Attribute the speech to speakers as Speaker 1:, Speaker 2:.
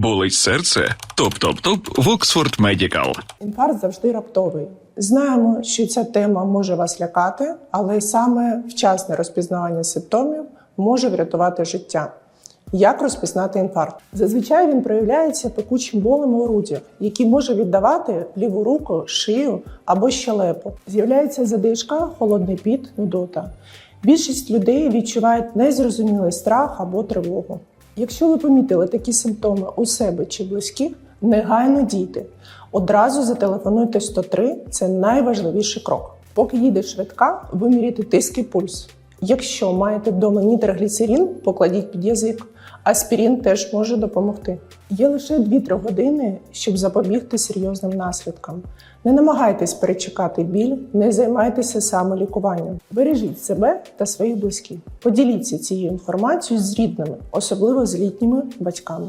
Speaker 1: Болить серце? Топ-топ-топ в Оксфорд Медікал.
Speaker 2: Інфаркт завжди раптовий. Знаємо, що ця тема може вас лякати, але саме вчасне розпізнавання симптомів може врятувати життя. Як розпізнати інфаркт? Зазвичай він проявляється пекучим болем у грудях, який може віддавати ліву руку, шию або щелепу. З'являється задишка, холодний піт, нудота. Більшість людей відчувають незрозумілий страх або тривогу. Якщо ви помітили такі симптоми у себе чи близьких, негайно дійте. Одразу зателефонуйте 103 – це найважливіший крок. Поки їде швидка, виміряйте тиск і пульс. Якщо маєте вдома нітрогліцерин, покладіть під язик. Аспірин теж може допомогти. Є лише 2-3 години, щоб запобігти серйозним наслідкам. Не намагайтесь перечекати біль, не займайтеся самолікуванням. Бережіть себе та своїх близьких. Поділіться цією інформацією з рідними, особливо з літніми батьками.